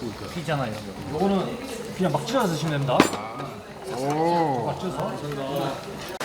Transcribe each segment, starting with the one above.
뭐 피자나 이런 거. 요거는 그냥 막 찢어서 드시면 됩니다. 오. 막 찢어서.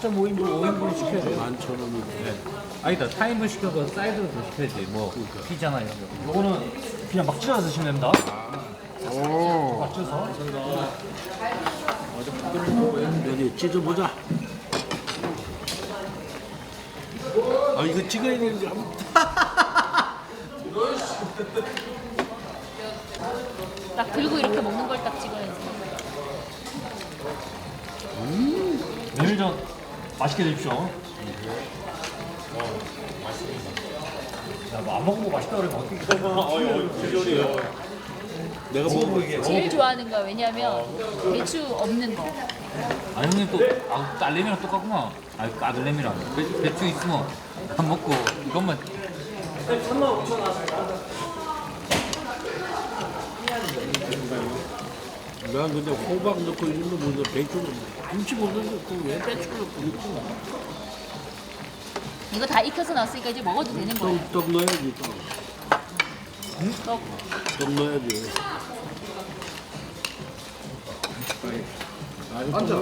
4.5인분, 5인분 시켜야 돼요. 만천 원이고. 아니다, 타임을 시켜서 사이드로 더 시켜야지. 뭐 피자나 이런 거. 요거는 그냥 막 찢어서 드시면 됩니다. 오. 막 찢어서. 여기 찢어보자. 아 이거 찍어야 되는지 한번. 딱 들고 이렇게 먹는 걸 딱 찍어야지 메밀전 맛있게 드십시오. 야, 뭐안 먹어보고 맛있다 그러면 어떻게 내가 먹어보 이게. 제일 좋아하는 거 왜냐면 배추 없는 거. 아 형님 또 아, 딸내미랑 똑같구나. 아 아들내미랑. 배, 배추 있으면 안 먹고 이것만 난 근데 호박 넣고 이런 거 뭔가 배추를 김치 먹는데 그왜 배추를 넣고 있지? 이거 다 익혀서 나왔으니까 이제 먹어도 되는 거예요 떡, 떡 넣어야지 떡. 떡떡 넣어야지.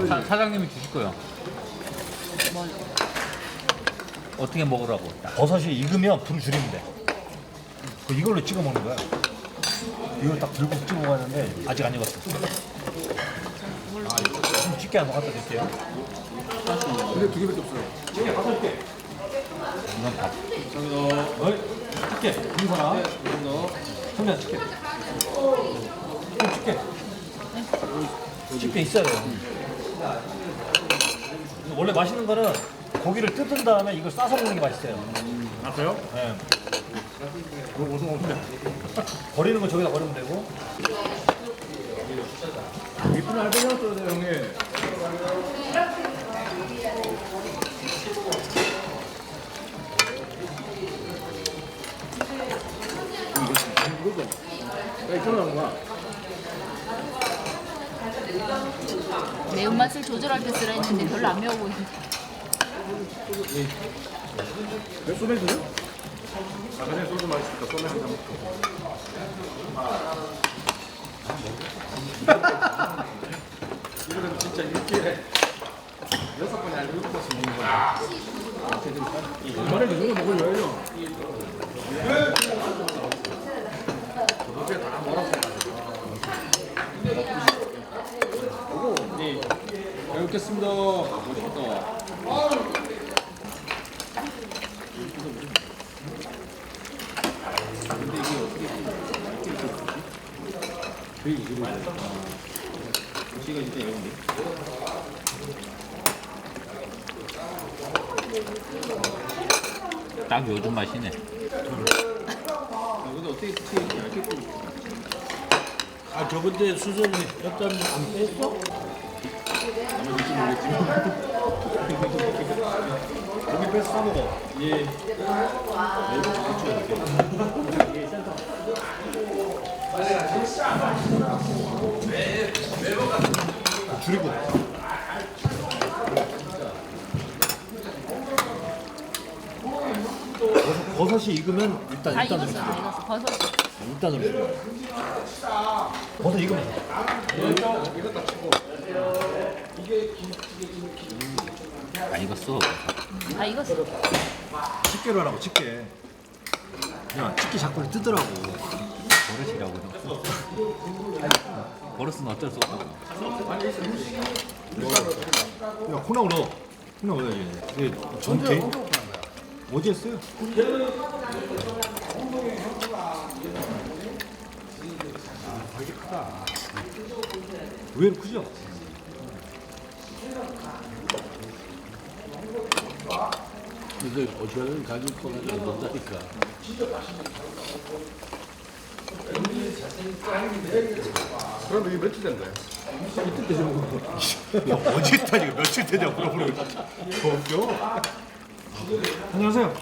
사, 사장님이 주실 거예요. 뭘 어떻게 먹으라고? 버섯이 익으면 불을 줄이면 돼. 그 이걸로 찍어 먹는 거야. 이걸 딱 들고 찍어 가는데 아직 안 익었어. 좀 집게 한번 갖다 드릴게요. 이건 밥. 어이, 집게. 이 사람. 선면 집게. 좀. 집게 있어야 돼요. 원래 맛있는 거는 고기를 뜯은 다음에 이걸 싸서 먹는 게 맛있어요. 아 그래요? 예. 버리는 건 저기다 버리면 되고. 이쁜 알배셨어야 돼 형님. 매운맛을 조절할 때 쓰라 했는데 별로 안 매워 보이는데 소맥이요? 아 그냥 소주 맛있다. 소맥 한잔 먹고. 이거는 진짜 일주일에 여섯 번에 한 일곱 번씩 먹는 거야. 이번에 이 정도 먹을 여유요. 다 몰아서 오고 네. 잘 먹겠습니다. 멋있다. 근데 이게 어떻게 이렇게 있었지? 저희. 딱 요즘 맛이네. 아, 근데 어떻게 이렇게 얇게 굽 아, 저번에 수전이 했던 안 뺐어? 아마 뭔지 모르겠지만. 고기 뺐어 사 먹어. 예. 줄이고. 버섯, 버섯이 익으면 일단 다 일단 익었어 다 익었어 버섯 일단 으로 버섯 익으면 안 익었어. 다 익었어 집게로 하라고 집게. 야 집게 자꾸 뜯으라고. 버릇은 어쩔 수 없고. 야 콩나물 넣어. 콩나물 넣어야지. 이게 전 개. 어디 했어요? 의외로 크죠? 근데 어쩌면 가격 거가 안 된다니까. 그럼 이게 며칠 된 거예요? 이틀 때 저런 거. 야, 어제 타니까 며칠 되냐고 물어보는 거더 웃겨. 안녕하세요.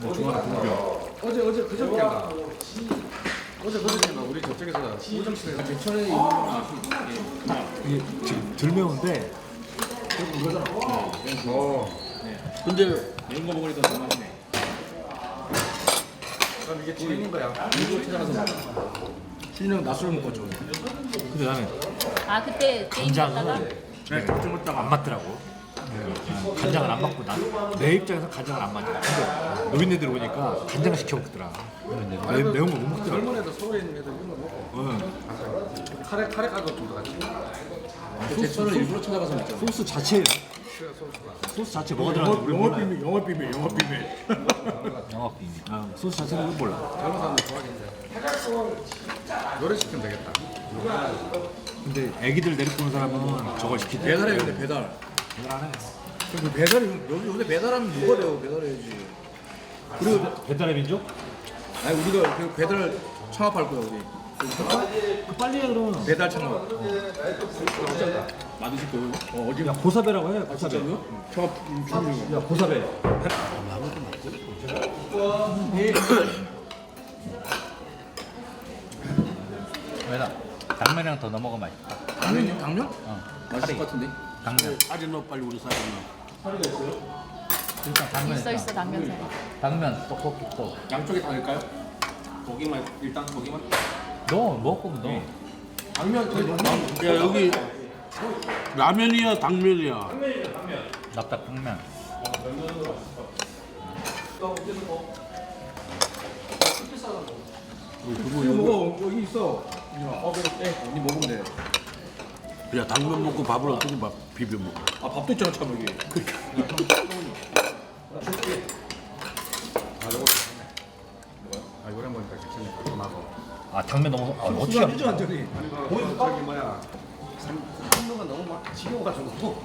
뭐 중간에 공격. 어제 어제 그저께인가 어제 그저께인가 우리 저쪽에서 우정실에서 제천에 있는 이게 지금 덜 매운데? 근데 매운 거 먹으니까 더 맛있네 그럼 이게 재밌는 거야 일부러 찾아가서 먹어 신이형 낮술 먹고 줘 근데 나는 아 그때 게임 갔다가 간장을 네, 좀 먹다가 안 맞더라고. 간장을 안 맞고 난 내 입장에서 간장을 안 맞아. 근데 노인네들 오니까 간장 시켜 먹더라. 매, 매운 거 못 먹더라. 젊은 애들 서울에 있는 애들 이런 거 먹고 응. 카레 카레 가도 좀 같이 제천을 일부러 찾아가서 먹잖아 소스 자체 소스 자체 뭐가 들어가는지 우리 몰라. 비밀 영업 비밀 영업 비밀 영업 비밀. 아, 소스 자체는 우리 몰라. 젊은 사람들 좋아하겠네 노래 시키면 되겠다 근데 애기들 내리보는 사람은 저걸 시키대. 배달해 근데 배달 배달 안 해. 근데 배달이 여기 요새 배달하면 누가 돼요 배달해야지 그리고 배달의 민족? 아니 우리가 그 배달 창업할 거야 우리 그 빨리 해 그럼. 배달 창업 맞으실 거예요? 어 어디 야 고사배라고 해. 고사배. 창업 준비 야 고사배. 왜나 당면이랑 더 넣어 먹으면 맛있다. 당면 당면? 어. 맛있을 것 같은데 당면. 빨리 넣어 빨리 우리 사람 일단 당면. 있어 있어 당면살. 당면 떡볶이 또. 양쪽에 다 넣을까요? 고기만 일단 고기만 넣어 먹고 넣어. 당면 그야 여기 라면이야 당면이야? 납작 당면. 이거 먹어. 여기 있어. 어 그래 네, 니 먹으면 돼 아 야 당면 먹고 밥을 어떻게 밥 비벼 먹어? 아, 밥도 있잖아 참 여기. 아 뭐야? 아 이거 한번 괜찮네 그거 아 당면 너무 아, 어떻게 하지? 되죠 완전히. 거기 저기 뭐야. 삼도가 너무 막 지겨워가지고.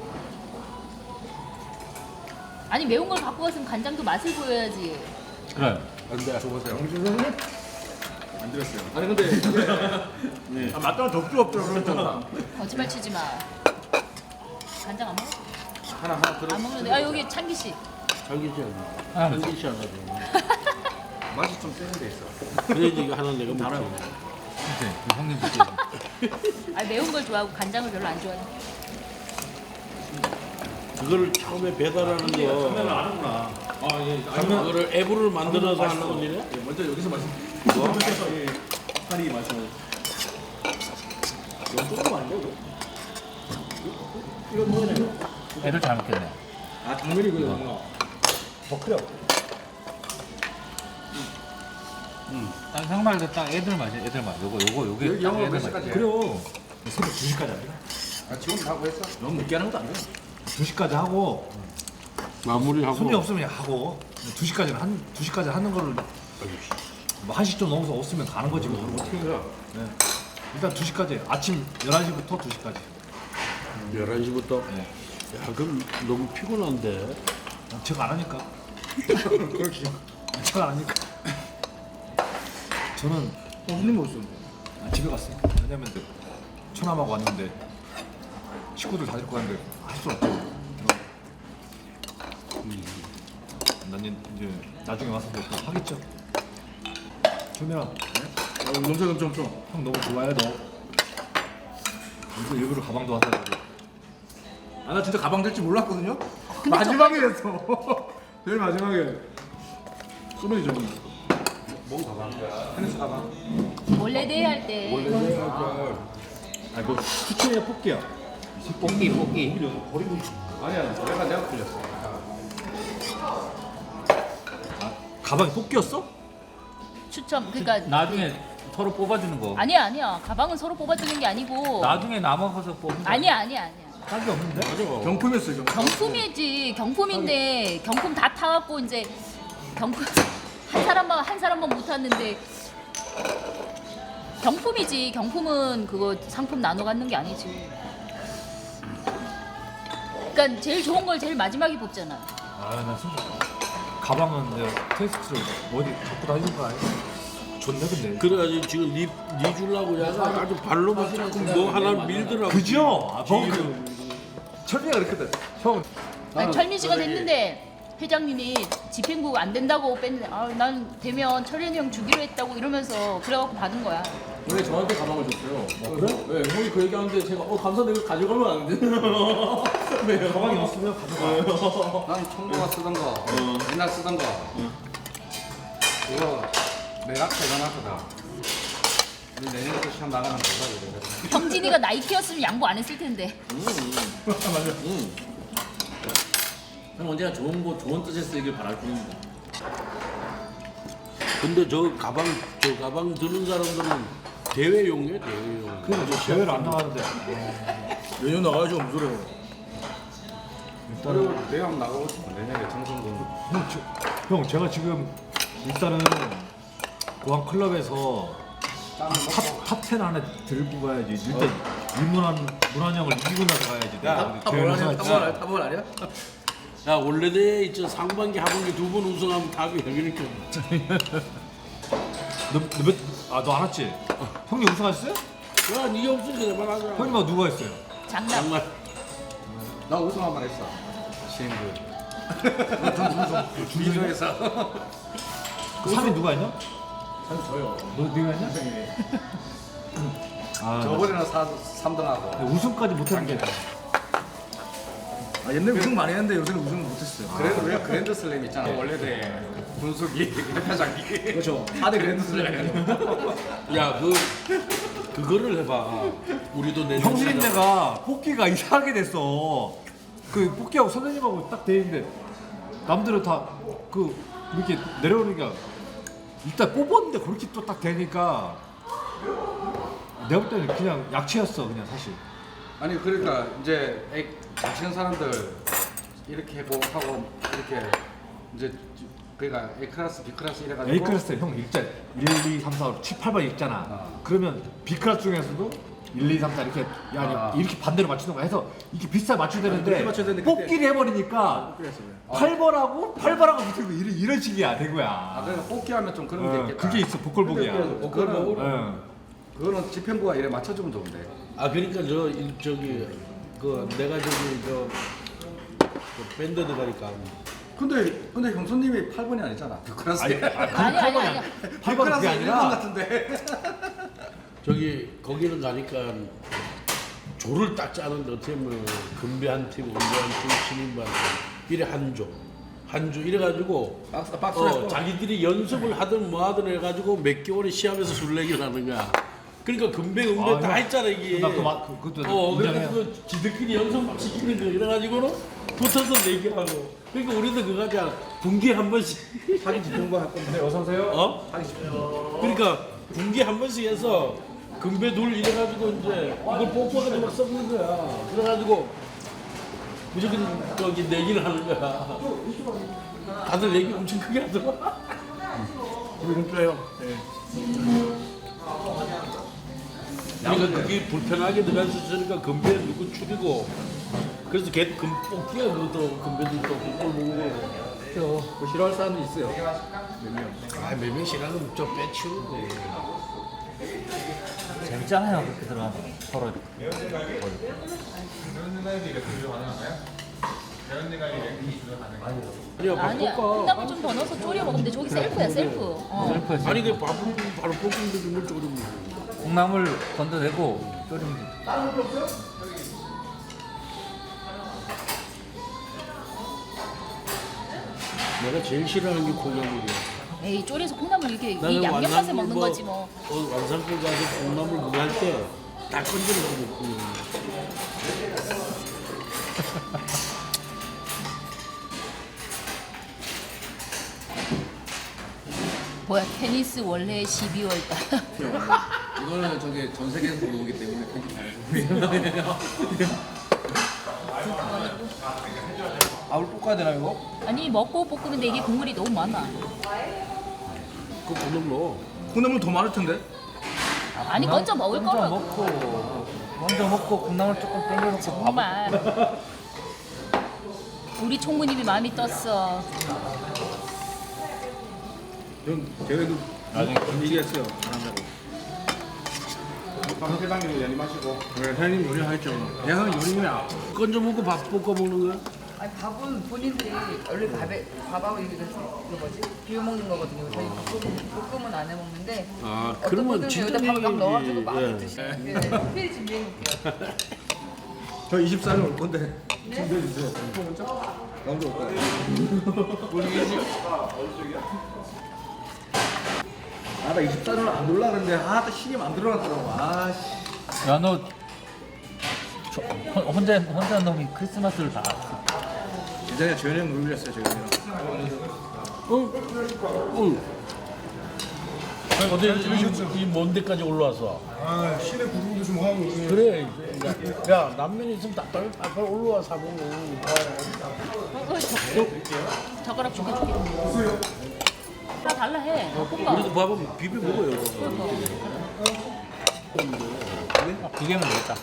아니 매운 걸 갖고 왔으면 간장도 맛을 보여야지. 그래. 안돼 줘보세요. 안 드렸어요. 아니 근데 이게 아 맞다 덕주 없더라 그랬잖아 거짓말 치지 마. 간장 안 먹어? 하나 하나 들어. 안 먹는데. 아 여기 창기 씨. 아, 하나 줘 맛이 좀 세는 데 있어. 그래야지 이거 하나 내가 먹지 이제 그 형님 드시 아 매운 걸 좋아하고 간장을 별로 안 좋아해. 그거를 처음에 배달하는 거. 아예. 그거를 앱으로 만들어서 하는 거지? 먼저 여기서 마시 뭐? 예 파리 마시고 너무 조금 안 되고 이거? 뭐냐 애들 잘 먹겠네. 아 당면이 그거 뭔가 더 끓여. 딱 형말도 딱 애들 맛이 애들 맛. 요거 요거 요게 여기 딱 영어 애들 몇 맛. 시까지 해? 그래요. 새벽 2시까지 합니다. 아 지금 하고 했어? 너무 늦게 하는 것도 아니고 2시까지 하고 마무리하고 손님 없으면 하고 2시까지는 한 2시까지 하는 거를 뭐 1시 좀 넘어서 없으면 가는 거지 뭐. 그럼 어떻게 그래 네. 일단 2시까지 아침 11시부터 2시까지 11시부터 네. 야 그럼 너무 피곤한데 제가 안 하니까 그렇지 제가 안 하니까 저는 어 손님 어딨어? 아, 집에 갔어요. 왜냐면 처남하고 왔는데 식구들 다 데리고 갔는데 할 수 없죠. 음. 난 이제 나중에 와서 뭐또 하겠죠. 조민아. 어, 넘쳐 넘쳐 넘쳐 형 너무 좋아해 너. 이거 일부러 가방도 와서 아나 진짜 가방 될 줄 몰랐거든요. 마지막에 했어 제일 마지막에. 소문이 저기 뭔 가방? 테니스 가방 원래 대회할 때 아이고 추천해 뽑기야 뽑기 뽑기. 버리고 아니야 내가 내가 풀렸어 아, 가방이 뽑기였어? 추첨 그러니까 나중에 서로 뽑아주는 거. 아니야 아니야 가방은 서로 뽑아주는 게 아니고 나중에 남아서 뽑는 거. 아니야 아니야 아니야. 딱이 없는데? 경품이었어요 경품 경품이지 경품인데 경품 다 타갖고 이제 경품 한 사람만 한 사람만 못 탔는데 경품이지 경품은 그거 상품 나눠 갖는 게 아니지. 그러니까 제일 좋은 걸 제일 마지막에 뽑잖아. 아나 진짜 가방은 내가 테스트를 어디 갖고 다니는 거 아니야? 좋네 근데. 그래가지고 지금 니, 니 주려고 야가 아주 발로만 자꾸 뭐 하나 밀더라고. 그죠? 아, 형 그, 철미가 그랬거든. 형 아니 철민 씨가 됐는데 회장님이 집행부 안 된다고 뺐는데 아, 난 되면 철현이 형 주기로 했다고 이러면서 그래갖고 받은 거야. 원래 저한테 가방을 줬어요. 그래? 네, 형이 그 얘기하는데 제가 어 이거 가져가면 안 되나요? 왜요? 가방이 없으면 가져가. 난 청도가 쓰던 거, 옛날 쓰던 거. 이거 내가 대단하거다. 우리 내년에도 시험 뭐가 이래. 형진이가 나이키였으면 양보 안 했을 텐데. 형 언제나 좋은 거 좋은 뜻에 쓰길 바랄 뿐입니다. 근데 저 가방 저 가방 드는 사람들은 대회용이에요 대회용. 그래서 대회를 안 나가는데. 내년 나가야죠, 무슨 소리야. 일단은 한번 나가고 싶어. 내년에 청송군. 형, 저, 형 제가 지금 일단은 고항 클럽에서 탑탑10 안에 들고 가야지. 일단 일문한 문한 형을 이기고 나서 가야지. 내가 대회 우승할지. 타본 아니야? 야 원래 대회 있죠 상반기 하반기 두 번 우승하면 답이 이렇게. 너몇 아너 안 왔지? 형님 우승하셨어요? 야 니가 없으니까 내말 하자. 형님하고 누가 했어요? 장난. 정말. 나 우승 한 번 했어. 시행부. 준비중에서. 그 3위 누가 했냐? 전 저요. 너 네가 했냐? 아 저번에는 4, 3등하고. 우승까지 못했는데 아, 옛날에 우승 많이 했는데 요새는 우승을 못했어요. 그래도 우리가 그랜드 슬램 있잖아. 원래 대 분수기, 회장기. 그렇죠. 4대 그랜드 슬램. 야 그 그거를 해봐. 우리도 내 형수님네가 뽑기가 이상하게 됐어. 그 뽑기하고 선생님하고 딱 돼 있는데 남들은 다 그 이렇게 내려오니까 일단 뽑았는데 그렇게 또 딱 되니까 내가 볼 때는 그냥 약체였어 그냥 사실. 아니 그러니까 이제 애 자치는 사람들 이렇게 뭐 하고 이렇게 이제 그러니까 A 클래스, B 클래스 이래가지고 A 클래스 형 읽자 1, 2, 3, 4, 5, 7, 8번 읽잖아. 어. 그러면 B 클래스 중에서도 1, 2, 3, 4 이렇게 야 아니, 아. 이렇게 반대로 맞추는 거 해서 이렇게 비슷하게 맞춰야 되는데 그렇게 맞춰야 되는데 뽑기를 해버리니까 8번하고 8번하고 붙이고 이런, 이런 식이야 된 거야. 아 그러니까 뽑기 하면 좀 그런 게 어, 있겠다. 그게 있어 보컬복이야. 근데 그거는 어. 그거는 집행부가 이래 맞춰주면 좋은데. 아 그러니까 저 일- 저기 그 내가 저기 저, 그 밴드 들어가니까 근데 근데 형수님이 8번이 아니잖아. 클래스. 아니, 아니 아니 아니. 8번 그게 1번 아니라 같은데. 저기 거기는 가니까 조를 딱 짜는데 어떻게 보면 금배 한 팀, 은배 한 팀, 신인반 팀 이래 한 조 한 조 이래 가지고 박스 박스 어, 자기들이 연습을 하든 뭐 하든 해가지고 몇 개월의 시합에서 술래기를 하는 거야. 그러니까 금배, 은배 아, 다 형, 했잖아 이게. 나 그거 마- 그- 그것도 어, 인정해요. 그래서 그 지들끼리 연습 막 시키는 거 이래가지고는 붙어서 내기하고. 그러니까 우리도 그거 하자. 분기에 한 번씩. 사진 집행부 할 건데 어서 오세요. 어? 그러니까 분기 한 번씩 해서 금배 둘 이래가지고 이제 이걸 뽑아가지고 막 썩는 거야. 그래가지고 무조건 저기 내기를 하는 거야. 다들 내기 엄청 크게 하더라. 우리 공짜예요. 그러니까 그게 불편하게 들어갈 수 있으니까 금배 누구 추리고 그래서 걔 금, 뽑기가 그것도 금배도 또꼴 보고 뭐 싫어할 사람도 있어요. 아, 몇명 싫어하면 좀 빼치우고 재밌잖아요 그렇게 들어가면 서로 밥 아니야. 볶아. 콩나물 좀더 넣어서 졸여 먹으면 돼. 저기 셀프야 셀프. 어. 아니 그 밥은 바로 볶는데 그걸 조금 콩나물 건져내고 졸이면 돼. 내가 제일 싫어하는 게 콩나물이야. 에이 졸여서 콩나물 이렇게 이 양념 맛에 완산골 먹는 뭐, 거지 뭐. 어, 완산골 가서 콩나물 그거 할때다 건져서 먹고 뭐야 테니스 원래 12월 달. 이거는 저기 전 세계에서 들어오기 때문에 편집해야죠. 아울 볶아야 되나 이거? 아니 먹고 볶으는데 이게 국물이 너무 많아. 그 넣어. 콩나물 더 많을 텐데. 아니 건져 먹을 먼저 거라고. 먹고 먼저 먹고 콩나물 조금 땡겨놓고 정말. 우리 총무님이 마음이 떴어. 형 걔네도 나중에 김치 얘기했어요. 잘한다고. 그 회장님 요리 마시고. 네, 회장님 요리 하겠죠. 내가 요리냐? 건져 먹고 밥 볶아 먹는 거야? 아니 밥은 본인들이 원래 밥에 밥하고 이게 이거 뭐지 비벼 먹는 거거든요. 저희 볶음, 볶음은 안 해 먹는데 아 어떤 그러면 분들은 진짜 여기다 막 넣어가지고 많이 예. 드시는데 특별히 준비해 놓을게요. 저 24일 올 건데. 준비해 주세요. 먼저? 나 혼자 올 계시. 아, 나 24일 안 올라는데 아, 또 신이 안 들어갔더라고. 아, 씨. 야너 혼자 혼자 놈이 크리스마스를 다 예전에 재현이 형 놀렸어요, 재현이 형. 응. 응. 어디 이, 이 먼데까지 올라와서 아, 신의 구름도 좀 하고. 그래 야, 야 남면 있으면 빨리 빨리 올라와 사보고 어, 어, 저, 젓가락 줄게 달라 해. 볶아. 우리도 밥은 비벼 먹어요 비계면 되겠다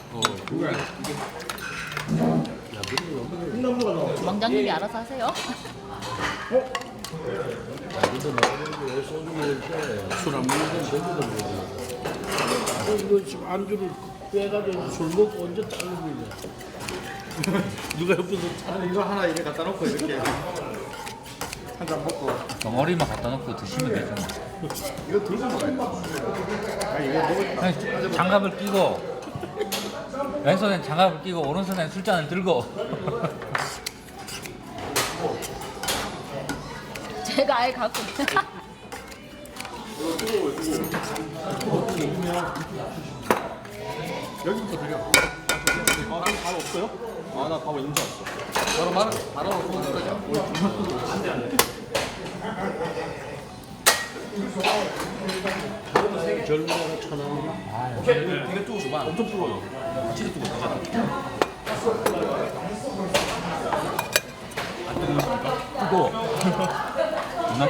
왕장님이 알아서 하세요. 소주 먹을 때술안 먹는 건 제주도 먹어 어, 이거 지금 안주를 빼가지고 술 먹고 언제 짜는 거냐 누가 옆에서 짜 아니, 이거 하나 이렇게 갖다 놓고 이렇게. 한 잔 먹고. 덩어리만 갖다 놓고 드시면 되죠 이거 들고 먹어야 아, 이거 먹을 그냥 장갑을 끼고 왼손엔 장갑을 끼고 오른손엔 술잔을 들고 제가 아예 갖고. 여기부터 드려. 아, 밥 없어요? 아, 나밥 인지 없어. 바로 말, 바로 먹는 거죠. 젊은 애가 천원 되게 뜨고 줘봐. 엄청 뜨거워요. 치즈 뜨고 되잖아. 뜨고 누나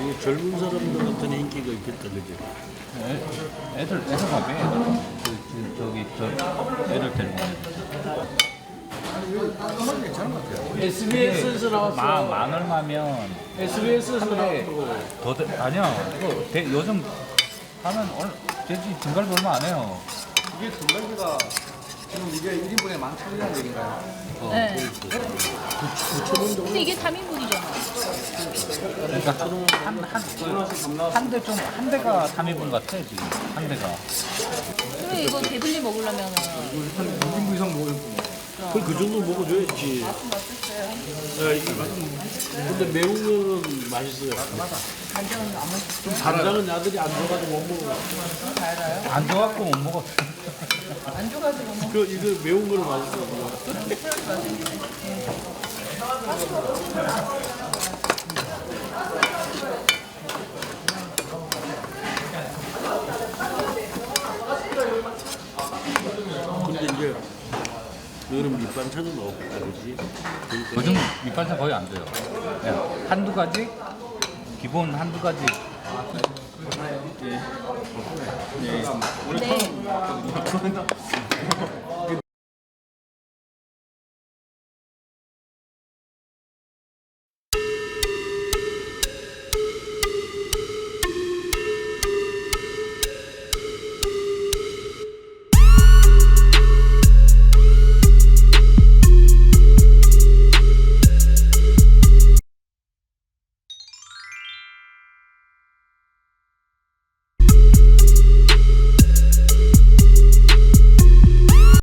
이게 젊은 사람들 같은 인기가 있겠다 그지 애- 애들 애들 밥에 그, 그, 저기 저 애들 데리고 SBS에서 마, 나왔어 만 얼마면 SBS에서 하루에 나왔고. 더 돼- 아니야 이거 대, 요즘 하면 얼 돼지 등갈비 얼마 안 해요. 이게 등갈비가 지금 이게 1인분에 11,000원이라는 얘기인가요? 네. 근데 이게 3인분이잖아. 그러니까 한한한 대좀 한 대가 3인분 같아 지금. 한 대가. 그래 이거 배불리 먹으려면은. 한 6인분 이상 먹어요. 그, 그 정도 먹어줘야지. 야, 이게 근데 매운 거는 맛있어요. 좀 간장은 나들이 안 줘가지고 못 먹어 안 좋아갖고 못 먹어. 그 이거 매운 거는 맛있어 근데 이제 여름 밑반찬은 없고 그지. 요즘 밑반찬 거의 안 돼요. 그냥 한두 가지? 기본 한두 가지. 근데